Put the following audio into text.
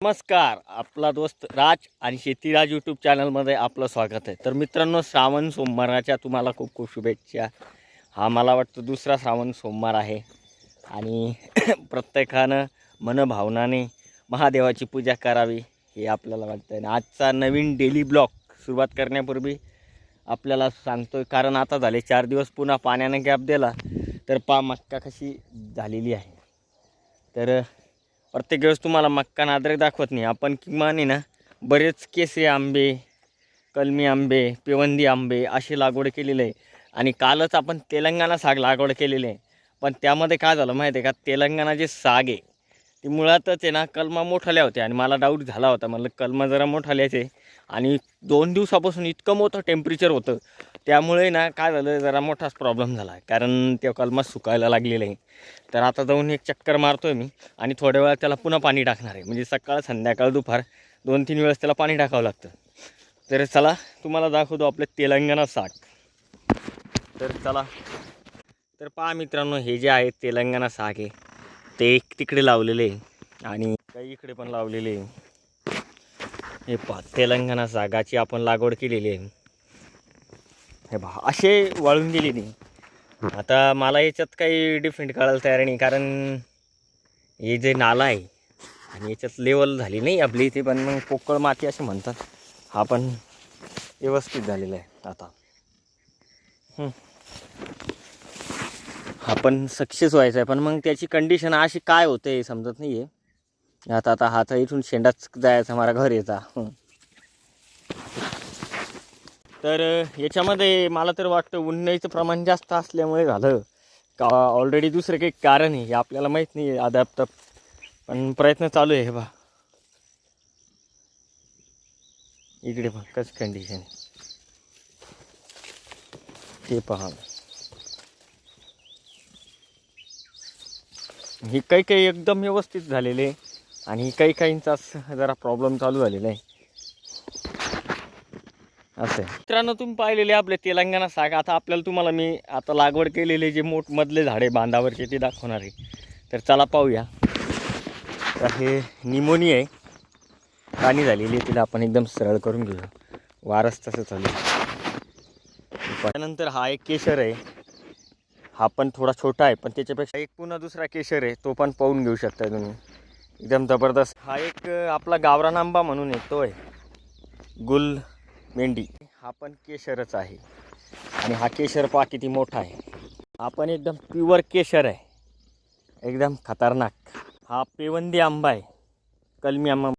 नमस्कार आपला दोस्त राज आणि शेतीराज यूट्यूब चॅनलमध्ये आपलं स्वागत आहे. तर मित्रांनो श्रावण सोमवाराच्या तुम्हाला खूप खूप शुभेच्छा. हा मला वाटतं दुसरा श्रावण सोमवार आहे आणि प्रत्येकानं मनभावनाने महादेवाची पूजा करावी हे आपल्याला वाटतं आणि आजचा नवीन डेली ब्लॉग सुरुवात करण्यापूर्वी आपल्याला सांगतोय कारण आता झाले चार दिवस पुन्हा पाण्याने गॅप दिला तर पा मक्का कशी झालेली आहे. तर प्रत्येक वेळेस तुम्हाला मक्का नादरेक दाखवत नाही. आपण किमान आहे ना बरेच केसे आंबे कलमी आंबे पेवंदी आंबे अशी लागवड केलेली आहे. आणि कालच आपण तेलंगणा साग लागवड केलेली आहे. पण त्यामध्ये काय झालं माहिती आहे का? तेलंगणा जे साग आहे. ती मुळातच आहे ना कलमा मोठाल्या होत्या आणि मला डाऊट झाला होता. म्हणलं कलमा जरा मोठाल्याचे आणि दोन दिवसापासून इतकं मोठं टेम्परेचर होतं. त्यामुळे ना काय झालं जरा मोठाच प्रॉब्लेम झाला. कारण त्या कलमा सुकायला लागलेलं आहे. तर आता जाऊन एक चक्कर मारतो आहे मी आणि थोड्या वेळात त्याला पुन्हा पाणी टाकणार आहे. म्हणजे सकाळ संध्याकाळ दुपार दोन तीन वेळेस त्याला पाणी टाकावं लागतं. तर चला तुम्हाला दाखवतो आपले तेलंगणा साग. तर चला. तर पहा मित्रांनो हे जे आहे तेलंगणा साग आहे. ते एक तिकडे लावलेले आणि काही इकडे पण लावलेले. हे पा तेलंगणा सागाची आपण लागवड केलेली आहे. हे बा असे वाळून गेले नाही आता मला याच्यात काही डिफरंट कळायला तयार नाही कारण हे जे नाला आहे आणि याच्यात लेवल झाली नाही आपली इथे पण मग पोकळ माती असे म्हणतात. हा पण व्यवस्थित झालेला आहे आता. आपण हा पण सक्सेस व्हायचं आहे पण मग त्याची कंडिशन अशी काय होते हे समजत नाही आहे आता आता हात इथून शेंडाच जायचा मला घर येता तर याच्यामध्ये मला तर वाटतं उन्हाळीचं प्रमाण जास्त असल्यामुळे झालं. का ऑलरेडी दुसरं काही कारण आहे हे आपल्याला माहीत नाही आहे अद्याप पण प्रयत्न चालू आहे हे बा इकडे पहा कसं कंडिशन ते पहा. ही काही काही एकदम व्यवस्थित झालेले आहे. आणि काही काहींचा जरा प्रॉब्लेम चालू झालेला आहे. असं आहे. मित्रांनो तुम्ही पाहिलेले आपले तेलंगणा साग. आता आपल्याला तुम्हाला मी आता लागवड केलेले जे मोठमधले झाडे बांधावरचे ते दाखवणार आहे. तर चला पाहूया. तर हे निमोनी आहे. पाणी झालेली आहे तिला आपण एकदम सरळ करून घेऊया. वारस तसं चालू आहे. त्यानंतर हा एक केशर आहे. हा पण थोडा छोटा आहे पण त्याच्यापेक्षा एक पुन्हा दुसरा केशर आहे तो पण पाहून घेऊ शकता तुम्ही. एकदम जबरदस्त. हा एक आपला गावरान आंबा म्हणून येतो आहे. गुल मेंढी. हा पण केशरच आहे. आणि हा केशर पा किती मोठा आहे. हा पण एकदम प्युअर केशर आहे. एकदम खतरनाक. हा पेवंदी आंबा आहे. कलमी आंबा